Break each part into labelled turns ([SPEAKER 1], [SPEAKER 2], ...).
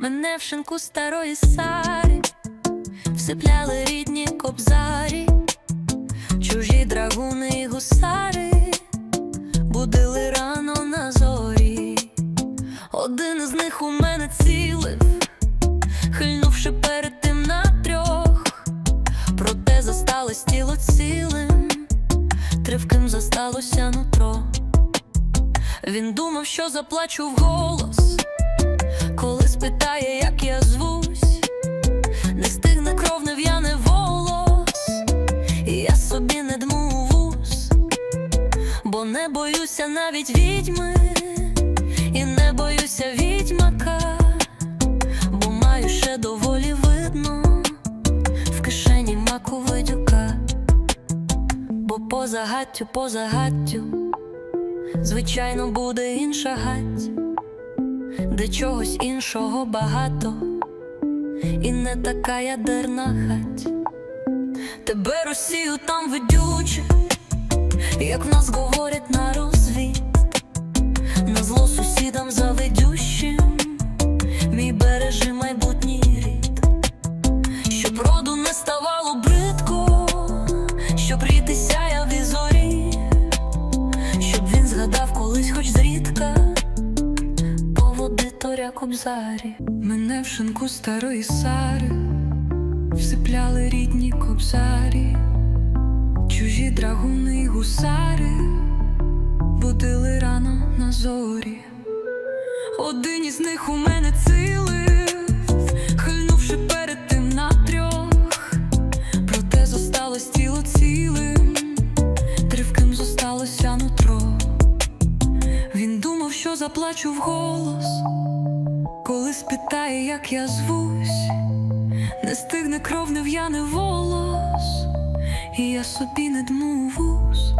[SPEAKER 1] Мене в шинку старої сарі, всипляли рідні кобзарі, чужі драгуни і гусари, будили рано на зорі. Один з них у мене цілив, хильнувши перед тим на трьох, проте засталось тіло цілим, тривким засталося нутро. Він думав, що заплачу вголос, коли спитає, як я звусь, не стигне кров, не в'яне волос, і я собі не дму вус, бо не боюся навіть відьми, і не боюся відьмака, бо маю ще доволі видно в кишені маку видюка, бо по загаттю, по загаттю. Звичайно, буде інша гать, де чогось іншого багато, і не така ядерна гать. Тебе Росію там ведючи, як в нас говорять на розвід, на зло сусідам заведющим, мій бережи майбутній рід, щоб роду не ставало бридко, щоб ріти торя кобзарі. Мене в шинку старої сари, всипляли рідні кобзарі, чужі драгуни й гусари, будили рано на зорі. Один із них у мене цілив, хильнувши перед тим на трьох, проте зосталось тіло цілим тривким зосталося нутро. Він думав, що заплачу вголос, спитає, як я звусь, не стигне кров, не в'яне волос, і я собі не дму у вус,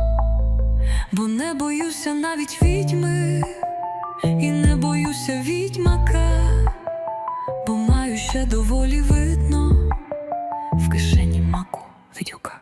[SPEAKER 1] бо не боюся навіть відьми, і не боюся відьмака, бо маю ще доволі видно в кишені маку відюка.